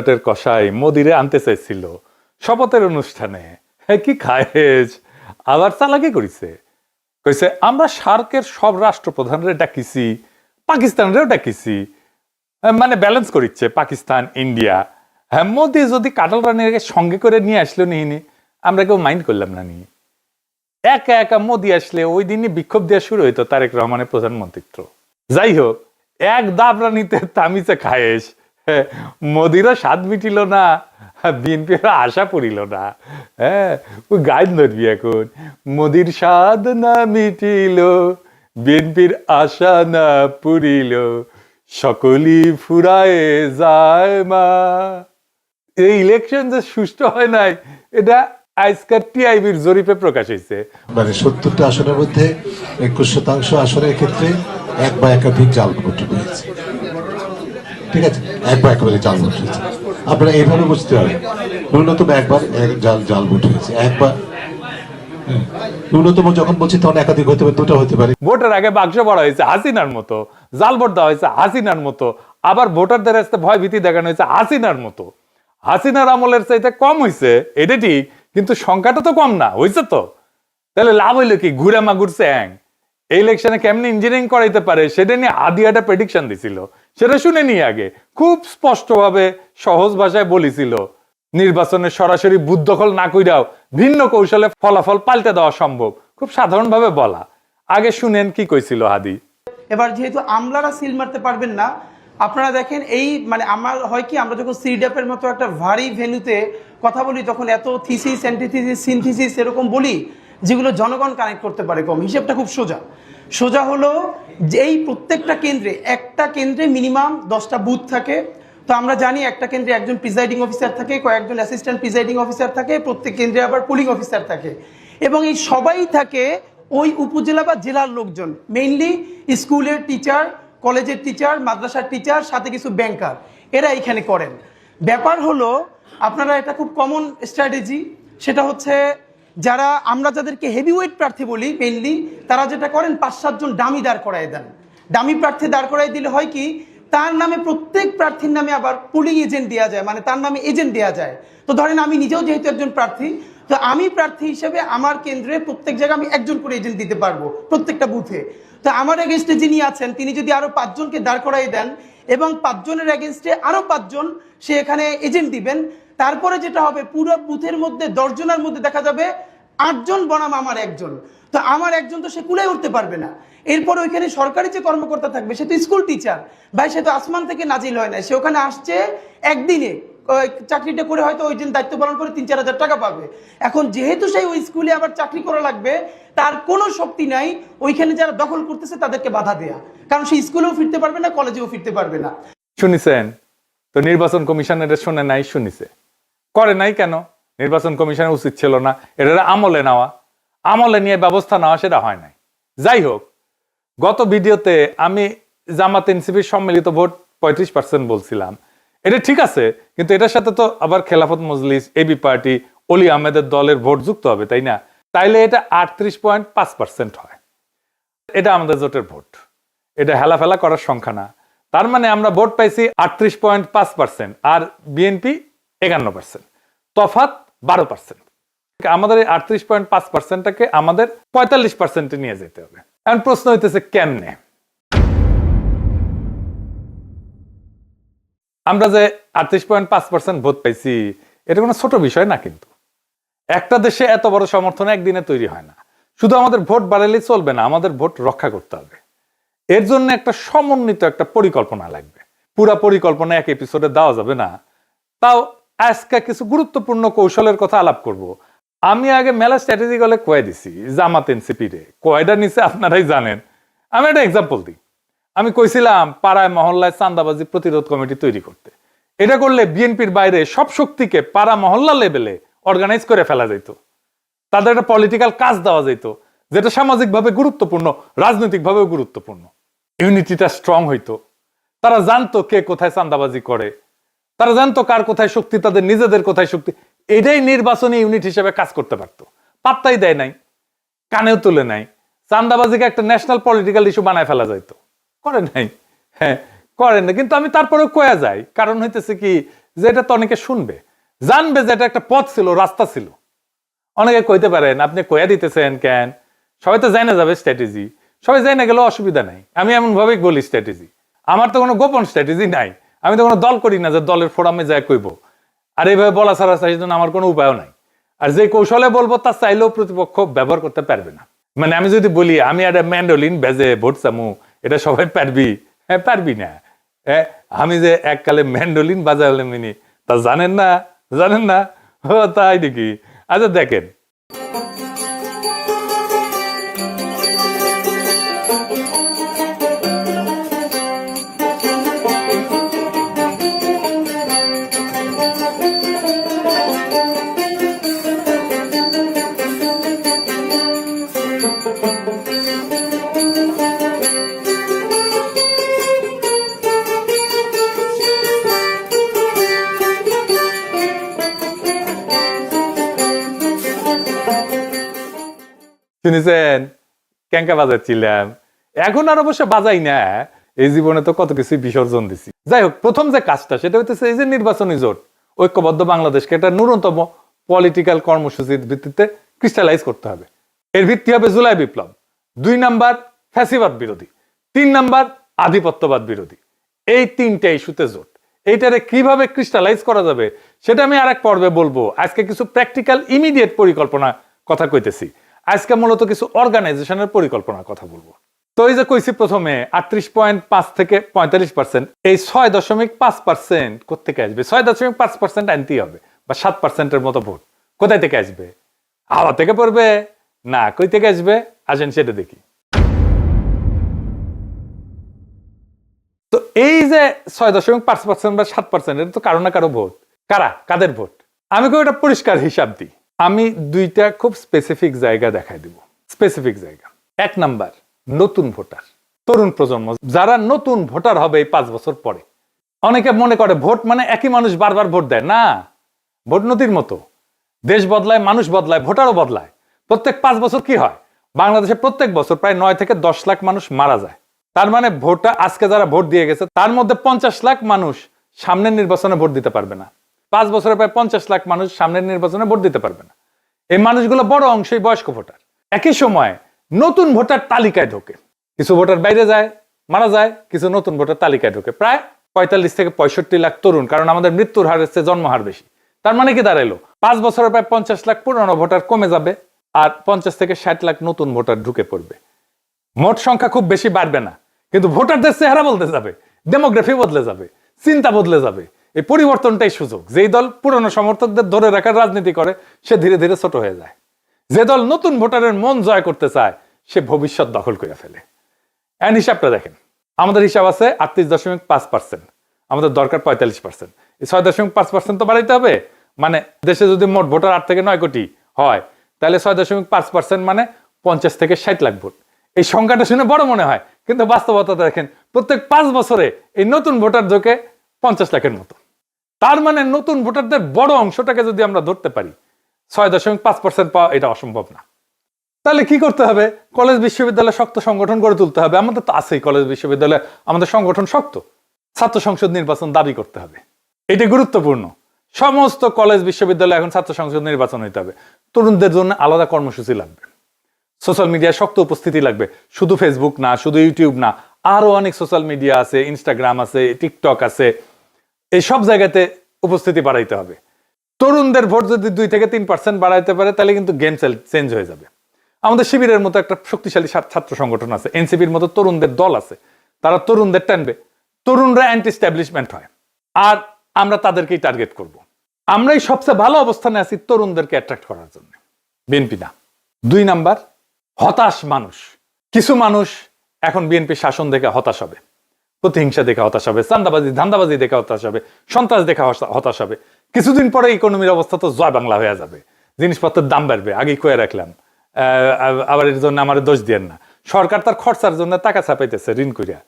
ভোটের কষাই মোদিরে আনতে চাইছিল। শপথের অনুষ্ঠানে কি খায়েজ? আবার চালাকি করিছে। কইছে আমরা সার্কের সব রাষ্ট্রপ্রধানরে ডাকিছি পাকিস্তানরেও ডাকিছি। মানে ব্যালেন্স করিচ্ছে পাকিস্তান ইন্ডিয়া। হ্যাঁ মোদি যদি কাটাল রানীকে সঙ্গে করে নিয়ে আসলো নিহিনি আমরা কেউ মাইন্ড করলাম না নিয়ে। একা একা মোদি আসলে ওই দিনই বিক্ষোভ দেওয়া শুরু হইতো তারেক রহমানের প্রধানমন্ত্রিত্ব। যাই হোক এক দাবরানিতে তামিছে খায়েস হ্যাঁ, মোদিরও স্বাদ মিটিল না বিএনপির আশা পড়িল না। হ্যাঁ ওই গাইড ধরবি এখন। মোদির স্বাদ না মিটিল, বিএনপির আশা না পুরিল সকলই ফুরায়ে যায় মা। এই ইলেকশন যে সুষ্ঠু হয় নাই, এটা আজকাল টিআইবির জরিপে প্রকাশ হয়েছে মানে সত্তরটা আসনের মধ্যে একুশ শতাংশ আসনের ক্ষেত্রে এক বা একাধিক জাল ভোট হয়েছে। ঠিক আছে? এক বা একেবারে জাল ভোট আপনারা এইভাবে বুঝতে পারেন ন্যূনতম একবার এক জাল জাল ভোট একবার। হ্যাঁ। ন্যূনতম যখন বলছি তখন একাধিক হতে পারে, দুটো হতে পারে। আগে বাক্স হয়েছে হাসিনার মতো, জাল ভোট দেওয়া হয়েছে হাসিনার মতো, আবার ভোটারদের আসতে ভয় ভীতি দেখানো হয়েছে হাসিনার মতো। হাসিনার আমলের চাইতে কম হয়েছে এটা ঠিক, কিন্তু সংখ্যাটা তো কম না হয়েছে তো। তাহলে লাভ হইল কি? ঘুরে মাগুর স্যাং এই ইলেকশনে কেমনি ইঞ্জিনিয়ারিং করাইতে পারে, সেটা নিয়ে আদি একটা প্রেডিকশন দিছিল। সেটা শুনে নি আগে। খুব স্পষ্টভাবে সহজ ভাষায় বলেছিল, নির্বাচনে সরাসরি বুথ দখল না কইরাও ভিন্ন কৌশলে ফলাফল পাল্টে দেওয়া সম্ভব। খুব সাধারণভাবে বলা। আগে শুনেন কি কইছিল হাদি এবার যেহেতু আমলারা সিল মারতে পারবেন না, আপনারা দেখেন এই মানে আমার হয় কি, আমরা যখন সিডাপের মতো একটা ভারী ভেন্যুতে কথা বলি, তখন এত থিসিস অ্যান্টিথিসিস সিনথিসিস এরকম বলি যেগুলো জনগণ কানেক্ট করতে পারে কম। হিসেবটা খুব সোজা। সোজা হলো যে এই প্রত্যেকটা কেন্দ্রে, একটা কেন্দ্রে মিনিমাম দশটা বুথ থাকে। তো আমরা জানি একটা কেন্দ্রে একজন প্রিজাইডিং অফিসার থাকে, কয়েকজন অ্যাসিস্ট্যান্ট প্রিজাইডিং অফিসার থাকে, প্রত্যেক কেন্দ্রে আবার পুলিং অফিসার থাকে। এবং এই সবাই থাকে ওই উপজেলা বা জেলার লোকজন। মেইনলি স্কুলের টিচার কলেজের টিচার মাদ্রাসার টিচার সাথে কিছু ব্যাংকার এরা এখানে করেন। ব্যাপার হলো, আপনারা এটা খুব কমন স্ট্র্যাটেজি সেটা হচ্ছে যারা আমরা যাদেরকে হেভিওয়েট প্রার্থী বলি মেইনলি তারা যেটা করেন, পাঁচ সাতজন ডামি দাঁড় করায় দেন। ডামি প্রার্থী দাঁড় করাই দিলে হয় কি, তার নামে প্রত্যেক প্রার্থীর নামে আবার পুলিং এজেন্ট দেওয়া যায় মানে তার নামে এজেন্ট দেওয়া যায়। তো ধরেন আমি নিজেও যেহেতু একজন প্রার্থী, তো আমি প্রার্থী হিসেবে আমার কেন্দ্রে প্রত্যেক জায়গায় আমি একজন করে এজেন্ট দিতে পারব, প্রত্যেকটা বুথে তো আমার এগেনস্টে যিনি আছেন, তিনি যদি আরও পাঁচজনকে দাঁড় করাই দেন এবং পাঁচজনের এগেনস্টে আরও পাঁচজন সে এখানে এজেন্ট দিবেন তারপরে যেটা হবে, পুরো বুথের মধ্যে, দশজনের মধ্যে দেখা যাবে আটজন বনাম আমার একজন। তো আমার একজন তো সে কুলে উঠতে পারবে না। এরপর ওইখানে সরকারি যে কর্মকর্তা থাকবে, সে তো স্কুল টিচার। ভাই, সে তো আসমান থেকে নাজিল হয় না সে ওখানে আসছে একদিনে। চাকরিটা করে হয়তো ওই দিন দায়িত্ব পালন করে তিন, চার হাজার টাকা পাবে। এখন যেহেতু সেই ওই স্কুলে আবার চাকরি করা লাগবে, তার কোনো শক্তি নাই, ওইখানে যারা দখল করতেছে তাদেরকে বাধা দেয়া। কারণ সে স্কুলেও ফিরতে পারবে না, কলেজেও ফিরতে পারবে না। শুনিছেন? তো নির্বাচন কমিশনের শুনে নাই, শুনিছে। করে নাই কেন? নির্বাচন কমিশনের উচিত ছিল না। এটা আমলে নেওয়া। আমলে নিয়ে ব্যবস্থা নেওয়া সেটা হয় নাই। যাই হোক, গত ভিডিওতে আমি জামাত এনসিপির সম্মিলিত ভোট পঁয়ত্রিশ পার্সেন্ট বলছিলাম। এটা ঠিক আছে, কিন্তু এটার সাথে তো আবার খেলাফত মজলিস এবি পার্টি, অলি আহমেদের দলের ভোট যুক্ত হবে, তাই না? তাইলে এটা আটত্রিশ পয়েন্ট পাঁচ পার্সেন্ট হয়। এটা আমাদের জোটের ভোট। এটা হেলাফেলা করার সংখ্যা না। তার মানে আমরা ভোট পাইছি আটত্রিশ পয়েন্ট পাঁচ পার্সেন্ট আর বিএনপি একান্ন পার্সেন্ট তফাত বারো পার্সেন্ট আমাদের এই আটত্রিশ পয়েন্ট পাঁচ পার্সেন্টটাকে আমাদের পঁয়তাল্লিশ পার্সেন্টে নিয়ে যেতে হবে। এখন প্রশ্ন হইতেছে, কেমনে? আমরা যে আটত্রিশ পয়েন্ট পাঁচ পার্সেন্ট ভোট পাইছি, এটা কোনো ছোট বিষয় না কিন্তু। একটা দেশে এত বড় সমর্থন একদিনে তৈরি হয় না। শুধু আমাদের ভোট বাড়ালেই চলবে না, আমাদের ভোট রক্ষা করতে হবে। এর জন্য একটা সমন্বিত একটা পরিকল্পনা লাগবে। পুরা পরিকল্পনা এক এপিসোডে দেওয়া যাবে না। তাও আজকে কিছু গুরুত্বপূর্ণ কৌশলের কথা আলাপ করব। আমি আগে মেলা স্ট্র্যাটেজি গলে কয়ে দিছি, জামাত এনসিপি রে। কয়টা নিচে আপনারাই জানেন। আমি একটা এক্সাম্পল দিই। আমি কইছিলাম, পাড়ায়, মহল্লায় চান্দাবাজি প্রতিরোধ কমিটি তৈরি করতে। এটা করলে বিএনপির বাইরে সব শক্তিকে পাড়া, মহল্লা লেভেলে অর্গানাইজ করে ফেলা যেত তাদের একটা পলিটিক্যাল কাজ দেওয়া যেত যেটা সামাজিকভাবে গুরুত্বপূর্ণ, রাজনৈতিকভাবেও গুরুত্বপূর্ণ। ইউনিটিটা স্ট্রং হইতো। তারা জানতো কে কোথায় চান্দাবাজি করে। তারা জানতো কার কোথায় শক্তি, তাদের নিজেদের কোথায় শক্তি। এটাই নির্বাচনী ইউনিট হিসেবে কাজ করতে পারতো। পাত্তাই দেয় নাই, কানেও তুলে নাই। চান্দাবাজিকে একটা ন্যাশনাল পলিটিক্যাল ইস্যু বানায় ফেলা যাইতো। করে নাই। হ্যাঁ করেন না কিন্তু আমি তারপরে কয়া যাই। কারণ হইতেছে কি, যে এটা তো অনেকে শুনবে। জানবে যে এটা একটা পথ ছিল, রাস্তা ছিল। অনেকে কইতে পারেন, আপনি কয়া দিতেছেন কেন? সবাই তো জানা যাবে স্ট্র্যাটেজি সবাই জানা গেলেও অসুবিধা নাই। আমি এমন ভাবেই বলি স্ট্র্যাটেজি আমার তো কোনো গোপন স্ট্র্যাটেজি নাই। আমি তো কোনো দল করি না যে দলের ফোরামে যায় কইব। আর এইভাবে বলা ছাড়া সেই জন্য আমার কোনো উপায়ও নাই। আর যে কৌশলে বলব, তা চাইলেও প্রতিপক্ষ ব্যবহার করতে পারবে না। মানে আমি যদি বলি, আমি একটা ম্যান্ডোলিন বেজে ভোট চামু, এটা সবাই পারবি? হ্যাঁ পারবি না। হ্যাঁ আমি যে এককালে ম্যান্ডোলিন মিনি তা জানেন না? জানেন না? ও, তাই নাকি? আচ্ছা দেখেন। শুনেছেন? ক্যাঙ্কা বাজাচ্ছিলাম। এখন আর অবশ্য বাজাই না। এই জীবনে তো কত কিছু বিসর্জন দিছি। যাই হোক, প্রথম যে কাজটা, সেটা হচ্ছে এই যে নির্বাচনী জোট। ঐক্যবদ্ধ বাংলাদেশকে একটা ন্যূনতম পলিটিক্যাল কর্মসূচির ভিত্তিতে ক্রিস্টালাইজ করতে হবে। এর ভিত্তি হবে জুলাই বিপ্লব। দুই নাম্বার ফ্যাসিবাদ বিরোধী। তিন নাম্বার আধিপত্যবাদ বিরোধী। এই তিনটা ইস্যুতে জোট। এইটারে কীভাবে ক্রিস্টালাইজ করা যাবে, সেটা আমি আরেক পর্বে বলব। আজকে কিছু প্র্যাকটিক্যাল ইমিডিয়েট পরিকল্পনা কথা কইতেছি। আজকে মূলত কিছু অর্গানাইজেশনের পরিকল্পনার কথা বলব। তো এই যে কইছি প্রথমে, আটত্রিশ পয়েন্ট পাঁচ থেকে পঁয়তাল্লিশ পার্সেন্ট এই ছয় দশমিক পাঁচ পার্সেন্ট কোথেকে আসবে? ছয় দশমিক পাঁচ পার্সেন্ট আনতেই হবে, বা সাত পার্সেন্টের মতো ভোট। কোথায় থেকে আসবে? হাওয়া থেকে পড়বে? না, কই থেকে আসবে? আসেন সেটা দেখি। তো এই যে ছয় দশমিক পাঁচ পার্সেন্ট বা সাত পার্সেন্ট এটা তো কারও না কারও ভোট। কারা? কাদের ভোট? আমি খুব এটা পরিষ্কার হিসাব দিই। আমি দুইটা খুব স্পেসিফিক জায়গা দেখাই দিব। স্পেসিফিক জায়গা। এক নাম্বার, নতুন ভোটার। তরুণ প্রজন্ম, যারা নতুন ভোটার হবে এই পাঁচ বছর পরে। অনেকে মনে করে ভোট মানে একই মানুষ বারবার ভোট দেয়। না, ভোট নদীর মতো। দেশ বদলায়, মানুষ বদলায়, ভোটারও বদলায়। প্রত্যেক পাঁচ বছর কি হয়? বাংলাদেশে প্রত্যেক বছর প্রায় নয় থেকে দশ লাখ মানুষ মারা যায়। তার মানে ভোটটা আজকে যারা ভোট দিয়ে গেছে, তার মধ্যে পঞ্চাশ লাখ মানুষ সামনের নির্বাচনে ভোট দিতে পারবে না। পাঁচ বছরে প্রায় পঞ্চাশ লাখ মানুষ সামনের নির্বাচনে ভোট দিতে পারবে না। এই মানুষগুলো বড় অংশই বয়স্ক ভোটার। একই সময় নতুন ভোটার তালিকায় ঢোকে। কিছু ভোটার বাইরে যায়, মারা যায়, কিছু নতুন ভোটার তালিকায় ঢোকে। প্রায় পঁয়তাল্লিশ থেকে পঁয়ষট্টি লাখ তরুণ, কারণ আমাদের মৃত্যুর হার হচ্ছে জন্মহার বেশি। তার মানে কি দাঁড়াইলো? পাঁচ বছরে প্রায় পঞ্চাশ লাখ পুরনো ভোটার কমে যাবে আর পঞ্চাশ থেকে ষাট লাখ নতুন ভোটার ঢুকে পড়বে। মোট সংখ্যা খুব বেশি বাড়বে না, কিন্তু ভোটারদের চেহারা বলতে যাবে ডেমোগ্রাফি বদলে যাবে, চিন্তা বদলে যাবে। এই পরিবর্তনটাই সুযোগ। যেই দল পুরনো সমর্থকদের ধরে রাখার রাজনীতি করে, সে ধীরে ধীরে ছোট হয়ে যায়। যে দল নতুন ভোটারের মন জয় করতে চায়, সে ভবিষ্যৎ দখল করে ফেলে। এন হিসাবটা দেখেন। আমাদের হিসাব আছে আটত্রিশ দশমিক পাঁচ পার্সেন্ট। আমাদের দরকার পঁয়তাল্লিশ পার্সেন্ট। এই ছয় দশমিক পাঁচ পার্সেন্ট তো বাড়াইতে হবে। মানে দেশে যদি মোট ভোটার আট থেকে নয় কোটি হয়, তাহলে ছয় দশমিক পাঁচ পার্সেন্ট মানে পঞ্চাশ থেকে ষাট লাখ ভোট। এই সংখ্যাটা শুনে বড় মনে হয়। কিন্তু বাস্তবতা দেখেন, প্রত্যেক পাঁচ বছরে এই নতুন ভোটার ঢোকে পঞ্চাশ লাখের মতো। তার মানে নতুন ভোটারদের বড় অংশটাকে যদি আমরা ধরতে পারি, ছয় দশমিক পাঁচ পার্সেন্ট পাওয়া এটা অসম্ভব না। তাহলে কি করতে হবে? কলেজ বিশ্ববিদ্যালয় শক্ত সংগঠন গড়ে তুলতে হবে। আমাদের তো আছেই কলেজ বিশ্ববিদ্যালয়। আমাদের সংগঠন শক্ত। ছাত্র সংসদ নির্বাচন দাবি করতে হবে। এটি গুরুত্বপূর্ণ। সমস্ত কলেজ বিশ্ববিদ্যালয় এখন ছাত্র সংসদ নির্বাচন হইতে হবে। তরুণদের জন্য আলাদা কর্মসূচি লাগবে। সোশ্যাল মিডিয়ায় শক্ত উপস্থিতি লাগবে। শুধু ফেসবুক না, শুধু ইউটিউব না, আরও অনেক সোশ্যাল মিডিয়া আছে ইনস্টাগ্রাম আছে টিকটক আছে। এই সব জায়গাতে উপস্থিতি বাড়াইতে হবে। তরুণদের ভোট যদি দুই থেকে তিন পার্সেন্ট বাড়াইতে পারে, তাহলে কিন্তু গেম চেঞ্জ হয়ে যাবে। আমাদের শিবিরের মতো একটা শক্তিশালী ছাত্র সংগঠন আছে, এনসিপির মতো তরুণদের দল আছে, তারা তরুণদের টানবে। তরুণরা অ্যান্টি স্ট্যাবলিশমেন্ট হয়। আর আমরা তাদেরকেই টার্গেট করব। আমরাই সবচেয়ে ভালো অবস্থানে আছি তরুণদেরকে অ্যাট্রাক্ট করার জন্য। বিএনপি না। দুই নাম্বার, হতাশ মানুষ। কিছু মানুষ এখন বিএনপি শাসন দেখে হতাশ হবে। প্রতিহিংসা দেখে হতাশ হবে, চান্দাবাজি, ধান্দাবাজি দেখে হতাশ হবে, সন্ত্রাস দেখে হতাশ হবে। কিছুদিন পরে ইকোনমির অবস্থা তো জয় বাংলা হয়ে যাবে। জিনিসপত্রের দাম বাড়বে, আগেই কয়ে রাখলাম। আবার এর জন্য আমার দোষ দিয়েন না। সরকার তার খরচার জন্য টাকা ছাপাইতেছে ঋণ করিয়া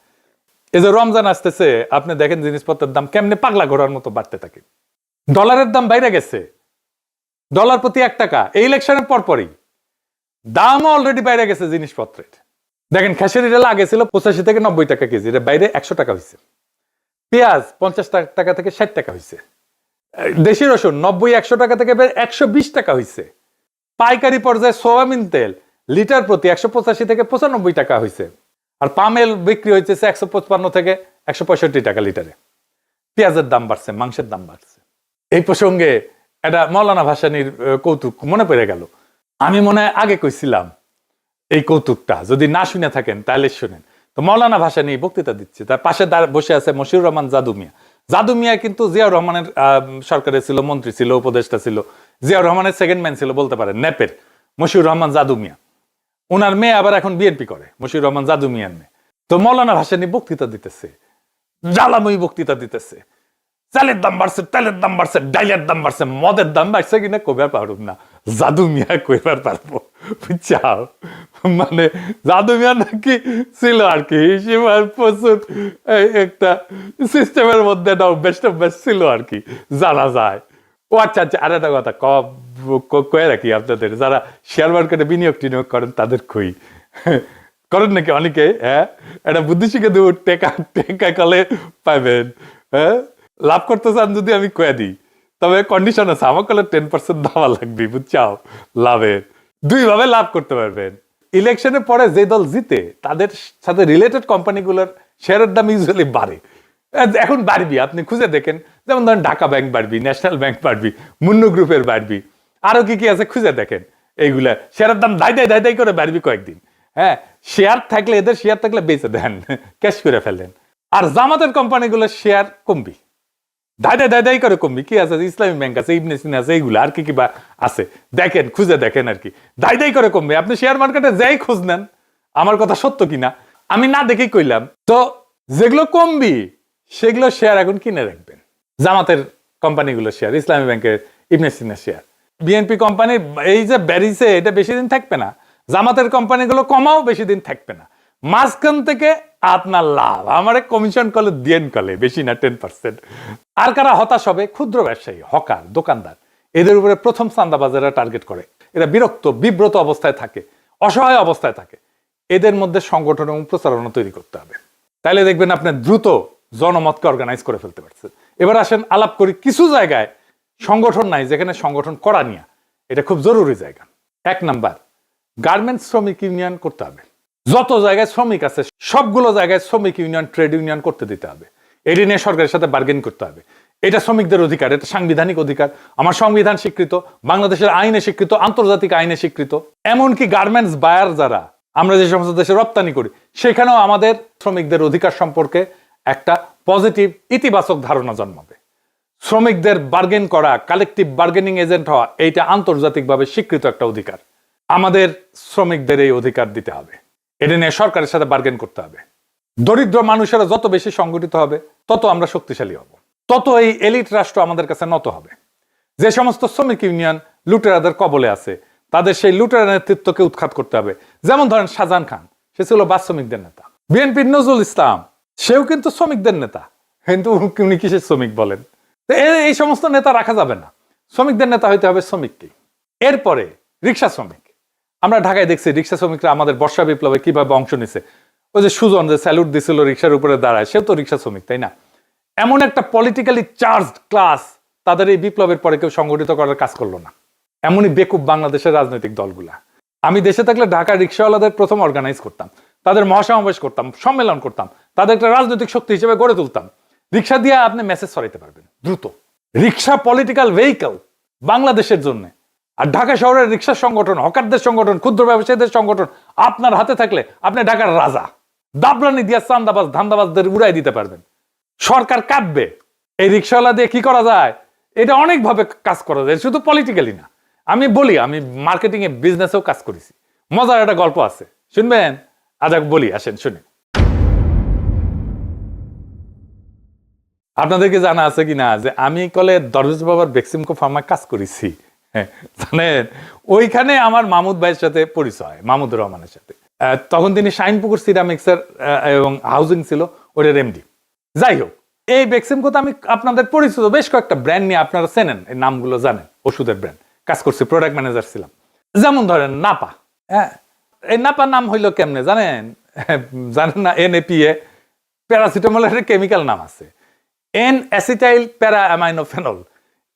এই যে রমজান আসতেছে, আপনি দেখেন জিনিসপত্রের দাম কেমনে পাগলা ঘোরার মতো বাড়তে থাকে। ডলারের দাম বাইরে গেছে। ডলার প্রতি এক টাকা, এই ইলেকশনের পরপরই। দামও অলরেডি বাইরে গেছে জিনিসপত্রের। দেখেন খেসারি ডাল আগে ছিল পঁচাশি থেকে নব্বই টাকা কেজি এর বাইরে একশো টাকা হয়েছে পেঁয়াজ পঞ্চাশ টাকা থেকে ষাট টাকা হয়েছে দেশি রসুন নব্বই, একশো টাকা থেকে একশো বিশ টাকা হয়েছে পাইকারি পর্যায়ে সোয়াবিন তেল, লিটার প্রতি একশো পঁচাশি থেকে পঁচানব্বই টাকা হয়েছে আর পামেল বিক্রি হয়েছে একশো পঁচপান্ন থেকে একশো পঁয়ষট্টি টাকা লিটারে। পেঁয়াজের দাম বাড়ছে, মাংসের দাম বাড়ছে। এই প্রসঙ্গে এটা মৌলানা ভাসানির কৌতুক মনে পড়ে গেল। আমি মনে হয় আগে কইছিলাম এই কৌতুকটা। যদি না শুনে থাকেন, তাহলে শুনেন। তো মৌলানা ভাষা নিয়ে বক্তৃতা দিচ্ছে। তার পাশে বসে আছে মশিউর রহমান জাদু মিয়া। জাদু মিয়া কিন্তু জিয়াউর রহমানের সরকারে ছিল, মন্ত্রী ছিল, উপদেষ্টা ছিল। জিয়াউর রহমানের সেকেন্ড ম্যান ছিল, বলতে পারেন, নেপের। মশিউর রহমান জাদু মিয়া। ওনার মেয়ে আবার এখন বিএনপি করে, মশিউর রহমান জাদু মিয়ার মেয়ে। তো মৌলানা ভাষা নিয়ে বক্তৃতা দিতেছে। জ্বালাময়ী বক্তৃতা দিতেছে। চালের দাম বাড়ছে, তেলের দাম বাড়ছে, ডাইলের দাম বাড়ছে, মদের দাম বাড়ছে কিনা কবে পারব না। জাদু মিয়া কইবার পারব? বুঝছাও মানে জাদু মিয়া নাকি ছিল আর কি। হিসেবে প্রচুর একটা সিস্টেমের মধ্যে বেস্ট অফ ছিল আর কি। জানা যায়। ও আচ্ছা আচ্ছা আর একটা কথা কয়ে রাখি আপনাদের। যারা শেয়ার মার্কেটে বিনিয়োগ টিনিয়োগ করেন, তাদের কই। করেন নাকি অনেকে হ্যাঁ? একটা বুদ্ধি শিখে দেবো, টেকা টেকা কলে পাবেন হ্যাঁ? লাভ করতে চান যদি আমি কয়ে দিই। তবে কন্ডিশন আছে। আমার কলে টেন পার্সেন্ট দেওয়া লাগবে, বুঝছাও? লাভের দুই ভাবে লাভ করতে পারবেন। ইলেকশনে পরে যে দল জিতে, তাদের সাথে রিলেটেড কোম্পানিগুলোর শেয়ারের দাম ইউজুয়ালি বাড়ে। এখন বাড়বি, আপনি খুঁজে দেখেন। যেমন ধরেন ঢাকা ব্যাংক বাড়বি ন্যাশনাল ব্যাংক বাড়বি, মুন্নু গ্রুপের বাড়বি। আরও কি কি আছে খুঁজে দেখেন। এইগুলা শেয়ারের দাম দায় দায় দাই দাই করে বাড়বি কয়েকদিন। হ্যাঁ শেয়ার থাকলে, এদের শেয়ার থাকলে বেঁচে দেন ক্যাশ করে ফেলেন। আর জামাতের কোম্পানিগুলোর শেয়ার কমবি। দায় দায় দায় করে কমবি। কি আছে? ইসলামী ব্যাংক আছে, ইবনে সিনা আছে এইগুলো আর কি কি বা আছে? দেখেন, খুঁজে দেখেন আর কি। দায় দায় করে কমবে। আপনি শেয়ার মার্কেটে যাই খোঁজ নেন, আমার কথা সত্য কিনা? আমি না দেখেই কইলাম। তো যেগুলো কমবি, সেগুলো শেয়ার এখন কিনে রাখবেন। জামাতের কোম্পানিগুলো শেয়ার ইসলামী ব্যাংকের ইবনে সিনা শেয়ার বিএনপি কোম্পানির এই যে ব্যারিসে এটা বেশি দিন থাকবে না। জামাতের কোম্পানিগুলো কমাও, বেশি দিন থাকবে না। মাঝখান থেকে আপনার লাভ। আমার কমিশন কলে দিয়েন কলে বেশি না টেন পার্সেন্ট আর কারা হতাশ হবে? ক্ষুদ্র ব্যবসায়ী, হকার, দোকানদার। এদের উপরে প্রথম চান্দাবাজারা টার্গেট করে। এরা বিরক্ত, বিব্রত অবস্থায় থাকে, অসহায় অবস্থায় থাকে। এদের মধ্যে সংগঠন এবং প্রচারণা তৈরি করতে হবে। তাইলে দেখবেন আপনি দ্রুত জনমতকে অর্গানাইজ করে ফেলতে পারছেন। এবার আসেন, আলাপ করি কিছু জায়গায়। সংগঠন নাই, যেখানে সংগঠন করা নিয়ে। এটা খুব জরুরি জায়গা। এক নাম্বার গার্মেন্টস শ্রমিক ইউনিয়ন করতে হবে। যত জায়গায় শ্রমিক আছে, সবগুলো জায়গায় শ্রমিক ইউনিয়ন, ট্রেড ইউনিয়ন করতে দিতে হবে। এটি নিয়ে সরকারের সাথে বার্গেন করতে হবে। এটা শ্রমিকদের অধিকার, এটা সাংবিধানিক অধিকার। আমার সংবিধান স্বীকৃত, বাংলাদেশের আইনে স্বীকৃত, আন্তর্জাতিক আইনে স্বীকৃত। এমনকি গার্মেন্টস বায়ার যারা, আমরা যে সমস্ত দেশে রপ্তানি করি, সেখানেও আমাদের শ্রমিকদের অধিকার সম্পর্কে একটা পজিটিভ ইতিবাচক ধারণা জন্মাবে। শ্রমিকদের বার্গেন করা কালেকটিভ বার্গেনিং এজেন্ট হওয়া, এইটা আন্তর্জাতিকভাবে স্বীকৃত একটা অধিকার। আমাদের শ্রমিকদের এই অধিকার দিতে হবে। এটা নিয়ে সরকারের সাথে বার্গেন করতে হবে। দরিদ্র মানুষেরা যত বেশি সংগঠিত হবে, তত আমরা শক্তিশালী হব। তত এই এলিট রাষ্ট্র আমাদের কাছে নত হবে। যে সমস্ত শ্রমিক ইউনিয়ন লুটেরাদের কবলে আছে, তাদের সেই লুটেরা নেতৃত্বকে উৎখাত করতে হবে। যেমন ধরেন শাহজাহান খান, সে ছিল বাস শ্রমিকদের নেতা। বিএনপির নজরুল ইসলাম, সেও কিন্তু শ্রমিকদের নেতা। কিন্তু উনি কিসের শ্রমিক বলেন? এই সমস্ত নেতা রাখা যাবে না। শ্রমিকদের নেতা হইতে হবে শ্রমিককে এরপরে রিক্সা শ্রমিক। আমরা ঢাকায় দেখছি রিক্সা শ্রমিকরা আমাদের বর্ষা বিপ্লবে কীভাবে অংশ নিছে। ওই যে সুজন যে স্যালুট দিছিল রিক্সার উপরে দাঁড়ায়, সেও তো রিক্সা শ্রমিক, তাই না? এমন একটা পলিটিক্যালি চার্জড ক্লাস তাদের এই বিপ্লবের পরে কেউ সংগঠিত করার কাজ করল না। এমনই বেকুব বাংলাদেশের রাজনৈতিক দলগুলা। আমি দেশে থাকলে ঢাকা রিক্সাওয়ালাদের প্রথম অর্গানাইজ করতাম, তাদের মহাসমাবেশ করতাম, সম্মেলন করতাম, তাদের একটা রাজনৈতিক শক্তি হিসেবে গড়ে তুলতাম। রিক্সা দিয়ে আপনি মেসেজ সরাইতে পারবেন, দ্রুত। রিক্সা পলিটিক্যাল ভেহিকল বাংলাদেশের জন্য। আর ঢাকা শহরের রিক্সা সংগঠন, হকারদের সংগঠন, ক্ষুদ্র ব্যবসায়ীদের সংগঠন আপনার হাতে থাকলে আপনি ঢাকার রাজা। দাবরানি দিয়া চান্দাবাজ, ধান্দাবাজদের উড়াই দিতে পারবেন। সরকার কাঁদবে, এই রিক্সাওয়ালা দিয়ে কি করা যায়? এটা অনেকভাবে কাজ করা যায়, শুধু পলিটিক্যালি না। আমি বলি, আমি মার্কেটিং এ বিজনেসেও কাজ করেছি। মজার একটা গল্প আছে। শুনবেন? আজ বলি, আসেন, শুনে। আপনাদেরকে জানা আছে কি না যে আমি কলে দরজ বাবার বেক্সিমকো ফার্মায় কাজ করেছি। জানেন ওইখানে আমার মামুদ ভাইয়ের সাথে পরিচয় মামুদুর রহমানের সাথে। তখন তিনি শাইনপুকুর সিরামিক্সের এবং হাউজিং ছিল ওটার এমডি যাই হোক, এই বেক্সিমকো তো আমি আপনাদের পরিচিত, বেশ কয়েকটা ব্র্যান্ড নিয়ে আপনারা চেনেন, এই নামগুলো জানেন, ওষুধের ব্র্যান্ড। কাজ করছি প্রোডাক্ট ম্যানেজার ছিলাম। যেমন ধরেন নাপা। হ্যাঁ এই নাপা নাম হইল কেমনে জানেন? জানেন না এনএপিএ প্যারাসিটামলের কেমিক্যাল নাম আছে এন অ্যাসিটাইল প্যারা অ্যামাইনোফেনল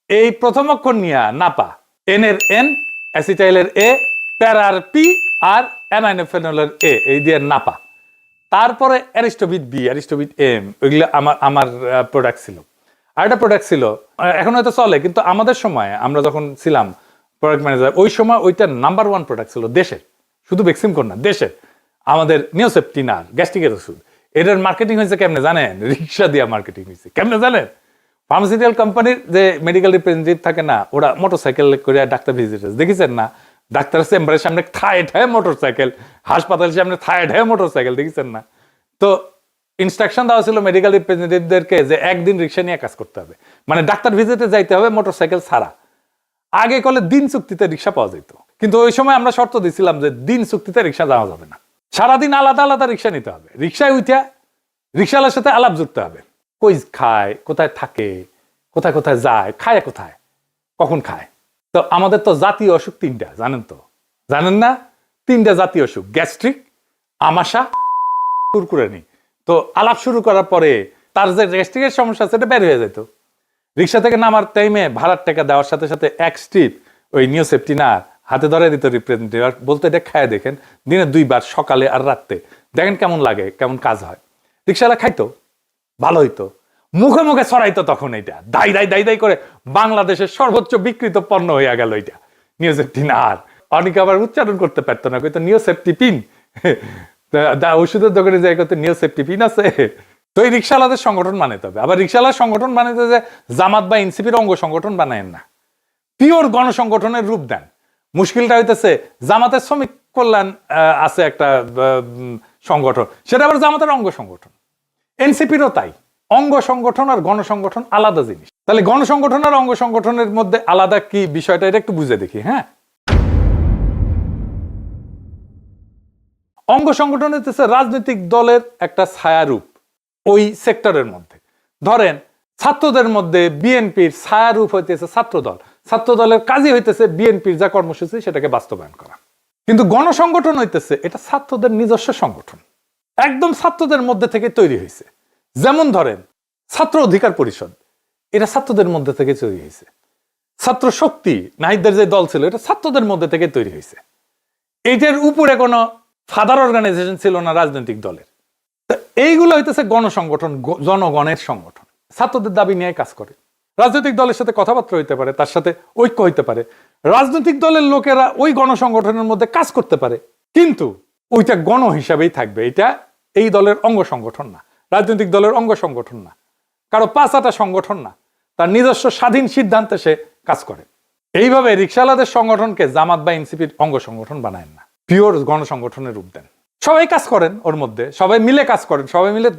এই প্রথম অক্ষর নিয়ে নাপা। এন এর এন অ্যাসিটাইলের এ প্যারার পি আর অ্যানাইনোফেনলের এ এই দিয়ে নাপা। তারপরে অ্যারিস্টোবিট বি অ্যারিস্টোবিট এম ওইগুলো আমার আমার প্রোডাক্ট ছিল। আর একটা প্রোডাক্ট ছিল এখন হয়তো চলে, কিন্তু আমাদের সময় আমরা যখন ছিলাম প্রোডাক্ট ম্যানেজার ওই সময় ওইটা নাম্বার ওয়ান প্রোডাক্ট ছিল দেশের। শুধু ভ্যাকসিন না, দেশের। আমাদের নিওসেপটিনার গ্যাস্ট্রিকের ওষুধ। এটার মার্কেটিং হয়েছে কেমনে জানেন? রিক্সা দিয়া মার্কেটিং হয়েছে। কেমনে জানেন? ফার্মাসিউটিক্যাল কোম্পানির যে মেডিকেল রিপ্রেজেন্টেটিভ থাকে না, ওরা মোটরসাইকেল করে ডাক্তার ভিজিটার্স দেখেছেন না? ডাক্তার চেম্বারের সামনে থায় ঠায় মোটরসাইকেল হাসপাতালের সামনে থায় ঠায় মোটরসাইকেল দেখেছেন না? তো ইনস্ট্রাকশন দেওয়া ছিল মেডিকেল রিপ্রেজেন্টেটিভদেরকে যে একদিন রিক্সা নিয়ে কাজ করতে হবে। মানে ডাক্তার ভিজিটে যাইতে হবে মোটরসাইকেল ছাড়া। আগে কলে দিন চুক্তিতে রিক্সা পাওয়া যেত কিন্তু ওই সময় আমরা শর্ত দিছিলাম যে দিন চুক্তিতে রিক্সা যাওয়া যাবে না। সারাদিন আলাদা আলাদা রিক্সা নিতে হবে। রিক্সায় উঠা রিক্সাওয়ালার সাথে আলাপ জুড়তে হবে। কই খায়, কোথায় থাকে, কোথায় কোথায় যায়, খায় কোথায়, কখন খায়। তো আমাদের তো জাতীয় অসুখ তিনটা, জানেন তো? জানেন না? তিনটা জাতীয় অসুখ, গ্যাস্ট্রিক, আমাশা, কুরকুরানি। তো আলাপ শুরু করার পরে তার যে গ্যাস্ট্রিকের সমস্যা সেটা বের হয়ে যেত। রিক্সা থেকে নামার টাইমে ভাড়ার টাকা দেওয়ার সাথে সাথে এক স্ট্রিপ ওই নিউ সেফটিনার হাতে ধরে দিত রিপ্রেজেন্টেটিভ বলতে, এটা খায় দেখেন, দিনে দুইবার সকালে আর রাত্রে। দেখেন কেমন লাগে, কেমন কাজ হয়। রিক্সাওয়ালা খাইতো। ভালো হইতো মুখে মুখে ছড়াইতো তখন এটা দাই দাই দাই দাই করে বাংলাদেশের সর্বোচ্চ বিকৃত পণ্য হইয়া গেল এটা নিউ সেফটিনার অনেকে আবার উচ্চারণ করতে পারতো না, কইতো নিউ সেফটি পিন ওষুধের দোকানে যাই কত নিউ সেফটি পিন আছে। তো এই রিক্সাওয়ালাদের সংগঠন বানাইতে হবে। আবার রিক্সাওয়ালার সংগঠন বানাইতে যে জামাত বা এনসিপির অঙ্গ সংগঠন বানায়েন না। পিওর গণসংগঠনের রূপ দেন। মুশকিলটা হইতেছে, জামাতের শ্রমিক কল্যাণ আছে একটা সংগঠন। সেটা আবার জামাতের অঙ্গ সংগঠন। এনসিপিরও তাই। অঙ্গ সংগঠন আর গণসংগঠন আলাদা জিনিস। তাহলে গণসংগঠন আর অঙ্গ সংগঠনের মধ্যে আলাদা কি বিষয়টা, এটা একটু বুঝে দেখি হ্যাঁ? অঙ্গ সংগঠন হইতেছে রাজনৈতিক দলের একটা ছায়ারূপ ওই সেক্টরের মধ্যে। ধরেন, ছাত্রদের মধ্যে বিএনপির ছায়ারূপ হইতেছে ছাত্র দল ছাত্র দলের কাজই হইতেছে বিএনপির যা কর্মসূচি, সেটাকে বাস্তবায়ন করা। কিন্তু গণসংগঠন হইতেছে, এটা ছাত্রদের নিজস্ব সংগঠন। একদম ছাত্রদের মধ্যে থেকে তৈরি হয়েছে। যেমন ধরেন, ছাত্র অধিকার পরিষদ, এটা ছাত্রদের মধ্যে থেকে তৈরি হয়েছে। ছাত্র শক্তি, নাহিদদের যে দল ছিল, এটা ছাত্রদের মধ্যে থেকে তৈরি হয়েছে। এইটার উপরে কোনো ফাদার অর্গানাইজেশন ছিল না রাজনৈতিক দলের। এইগুলো হইতেছে গণসংগঠন জনগণের সংগঠন। ছাত্রদের দাবি নিয়ে কাজ করে। রাজনৈতিক দলের সাথে কথাবার্তা হইতে পারে, তার সাথে ঐক্য হইতে পারে। রাজনৈতিক দলের লোকেরা ওই গণসংগঠনের মধ্যে কাজ করতে পারে। কিন্তু ওইটা গণ হিসাবেই থাকবে। এটা এই দলের অঙ্গ সংগঠন না, রাজনৈতিক দলের অঙ্গ সংগঠন না, কারও পাঁচাটা সংগঠন না, তার নিজস্ব স্বাধীন সিদ্ধান্তে সে কাজ করে। এইভাবে রিক্সাওয়ালাদের সংগঠনকে জামাত বা এনসিপির অঙ্গ সংগঠন বানায় না, পিওর গণসংগঠনের রূপ দেন। সবাই কাজ করেন ওর মধ্যে, সবাই মিলে কাজ করেন, সবাই মিলে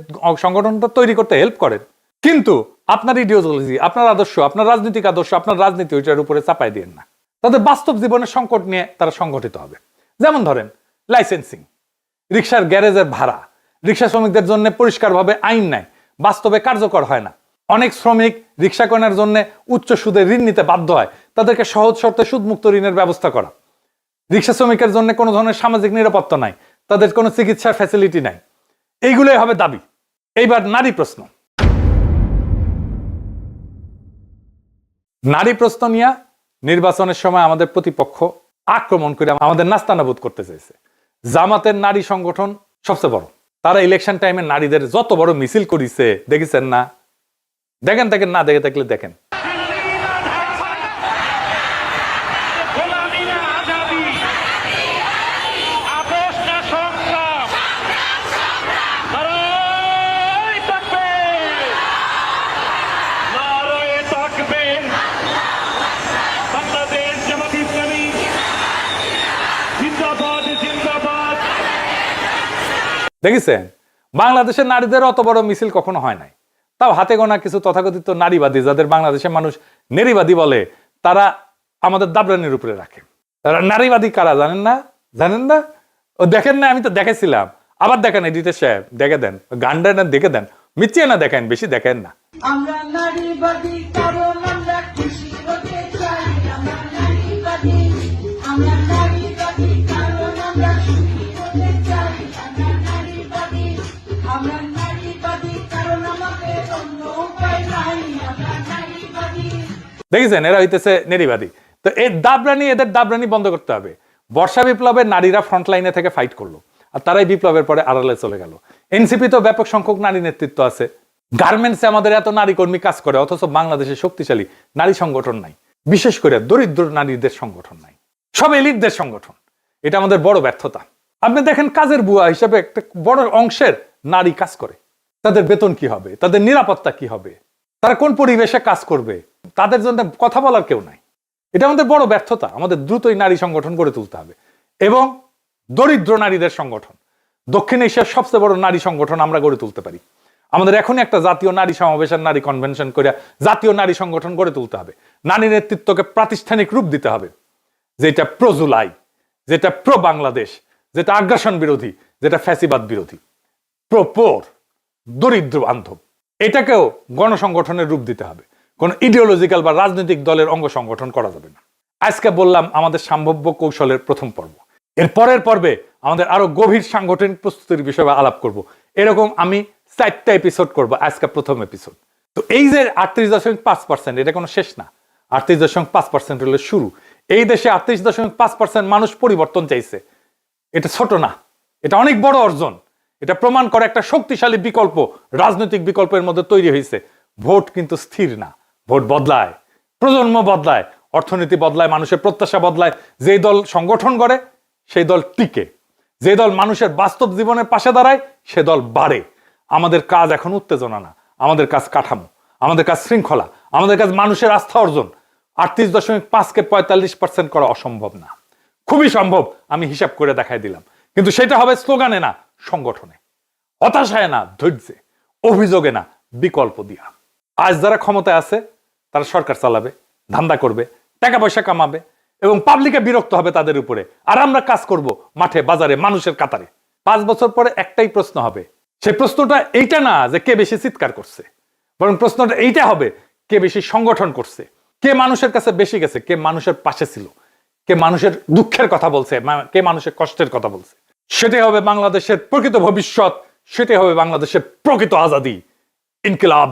সংগঠনটা তৈরি করতে হেল্প করেন। কিন্তু আপনার ইডিওলজি আপনার আদর্শ, আপনার রাজনৈতিক আদর্শ, আপনার রাজনীতি ওইটার উপরে চাপাই দিয়েন না। তাদের বাস্তব জীবনের সংকট নিয়ে তারা সংগঠিত হবে। যেমন ধরেন লাইসেন্সিং রিক্সার গ্যারেজের ভাড়া রিক্সা শ্রমিকদের জন্য পরিষ্কারভাবে আইন নাই, বাস্তবে কার্যকর হয় না। অনেক শ্রমিক রিক্সা কেনার জন্য উচ্চ সুদে ঋণ নিতে বাধ্য হয়, তাদেরকে সহজ শর্তে সুদমুক্ত ঋণের ব্যবস্থা করা। রিক্সা শ্রমিকের জন্য কোনো ধরনের সামাজিক নিরাপত্তা নাই, তাদের কোনো চিকিৎসার ফ্যাসিলিটি নাই। এইগুলোই হবে দাবি। এইবার নারী প্রশ্ন। নারী প্রশ্ন নিয়ে নির্বাচনের সময় আমাদের প্রতিপক্ষ আক্রমণ করে আমাদের নাস্তানাবুদ করতে চাইছে জামাতের নারী সংগঠন সবচেয়ে বড়। তারা ইলেকশন টাইমে নারীদের যত বড় মিছিল করিছে, দেখেছেন না? দেখেন দেখেন না দেখে থাকলে দেখেন গোলামি না আজাদি আপোষ না সংগ্রাম নারায় তাকবীর নারায় তাকবীর বাংলাদেশ জামাত ইসলামী জিন্দাবাদ জিন্দাবাদ দেখেছেন? বাংলাদেশের নারীদের অত বড় মিছিল কখনো হয় নাই। তাও হাতে গোনা কিছু তথাকথিত নারীবাদী যাদের বাংলাদেশের মানুষ নেরিবাদী বলে, তারা আমাদের দাবরানির উপরে রাখে। তারা নারীবাদী কারা জানেন না? জানেন না? ও দেখেন না, আমি তো দেখেছিলাম আবার দেখেন এডিটর সাহেব, দেখে দেন। গানটা না, দেখে দেন। মিচিয়ে না দেখেন, বেশি দেখেন না। আমরা নারীবাদী, আমরা দেখেছেন? এরা হইতেছে নেরিবাদী তো এই দাবরানি এদের দাবরানি বন্ধ করতে হবে। বর্ষা বিপ্লবের নারীরা ফ্রন্ট লাইনে থেকে ফাইট করল। আর তারাই বিপ্লবের পরে আড়ালে চলে গেল। এনসিপি তো ব্যাপক সংখ্যক নারী নেতৃত্ব আছে। গার্মেন্টসে আমাদের এত নারী কর্মী কাজ করে, অথচ বাংলাদেশে শক্তিশালী নারী সংগঠন নাই। বিশেষ করে দরিদ্র নারীদের সংগঠন নাই। সব এলিটদের সংগঠন। এটা আমাদের বড় ব্যর্থতা। আপনি দেখেন, কাজের বুয়া হিসেবে একটা বড় অংশের নারী কাজ করে। তাদের বেতন কি হবে? তাদের নিরাপত্তা কি হবে? তারা কোন পরিবেশে কাজ করবে? তাদের জন্য কথা বলার কেউ নাই। এটা আমাদের বড় ব্যর্থতা। আমাদের দ্রুতই নারী সংগঠন গড়ে তুলতে হবে। এবং দরিদ্র নারীদের সংগঠন। দক্ষিণ এশিয়ার সবচেয়ে বড় নারী সংগঠন আমরা গড়ে তুলতে পারি। আমাদের এখনই একটা জাতীয় নারী সমাবেশের নারী কনভেনশন করে জাতীয় নারী সংগঠন গড়ে তুলতে হবে। নারী নেতৃত্বকে প্রাতিষ্ঠানিক রূপ দিতে হবে। যেটা প্রো জুলাই, যেটা প্রো বাংলাদেশ, যেটা আগ্রাসন বিরোধী, যেটা ফ্যাসিবাদ বিরোধী। প্রো পোর দরিদ্র বান্ধব। এটাকেও গণসংগঠনের রূপ দিতে হবে। কোন ইডিওলজিক্যাল বা রাজনৈতিক দলের অঙ্গ সংগঠন করা যাবে না। আজকে বললাম আমাদের সম্ভাব্য কৌশলের প্রথম পর্ব। এর পরের পর্বে আমাদের আরও গভীর সাংগঠনিক প্রস্তুতির বিষয়ে আলাপ করব। এরকম আমি চারটা এপিসোড করব আজকে প্রথম এপিসোড তো এই যে আটত্রিশ দশমিক পাঁচ পার্সেন্ট এটা কোনো শেষ না। আটত্রিশ দশমিক পাঁচ পার্সেন্ট হলো শুরু। এই দেশে আটত্রিশ দশমিক পাঁচ পার্সেন্ট মানুষ পরিবর্তন চাইছে। এটা ছোট না। এটা অনেক বড় অর্জন। এটা প্রমাণ করে একটা শক্তিশালী বিকল্প, রাজনৈতিক বিকল্পের মধ্যে তৈরি হয়েছে ভোট কিন্তু স্থির না। ভোট বদলায়, প্রজন্ম বদলায়, অর্থনীতি বদলায়, মানুষের প্রত্যাশা বদলায়, যেই দল সংগঠন করে সেই দল টিকে। যে দল মানুষের বাস্তব জীবনের পাশে দাঁড়ায়, সে দল বাড়ে। আমাদের কাজ এখন উত্তেজনা না, আমাদের কাজ কাঠামো, আমাদের কাজ শৃঙ্খলা, আমাদের কাজ মানুষের আস্থা অর্জন। আটত্রিশ দশমিক পাঁচকে পঁয়তাল্লিশ পার্সেন্ট করা অসম্ভব না। খুবই সম্ভব, আমি হিসাব করে দেখাই দিলাম। কিন্তু সেটা হবে স্লোগানে না, সংগঠনে। হতাশায় না, ধৈর্যে। অভিযোগে না, বিকল্প দিয়া। আজ যারা ক্ষমতায় আছে তারা সরকার চালাবে, ধান্দা করবে টাকা পয়সা কামাবে এবং পাবলিকে বিরক্ত হবে তাদের উপরে। আর আমরা কাজ করব মাঠে, বাজারে, মানুষের কাতারে। পাঁচ বছর পরে একটাই প্রশ্ন হবে। সেই প্রশ্নটা এইটা না যে কে বেশি চিৎকার করছে, বরং প্রশ্নটা এইটা হবে, কে বেশি সংগঠন করছে, কে মানুষের কাছে বেশি গেছে, কে মানুষের পাশে ছিল, কে মানুষের দুঃখের কথা বলছে কে মানুষের কষ্টের কথা বলছে। সেটাই হবে বাংলাদেশের প্রকৃত ভবিষ্যৎ, সেটাই হবে বাংলাদেশের প্রকৃত আজাদি, ইনকিলাব।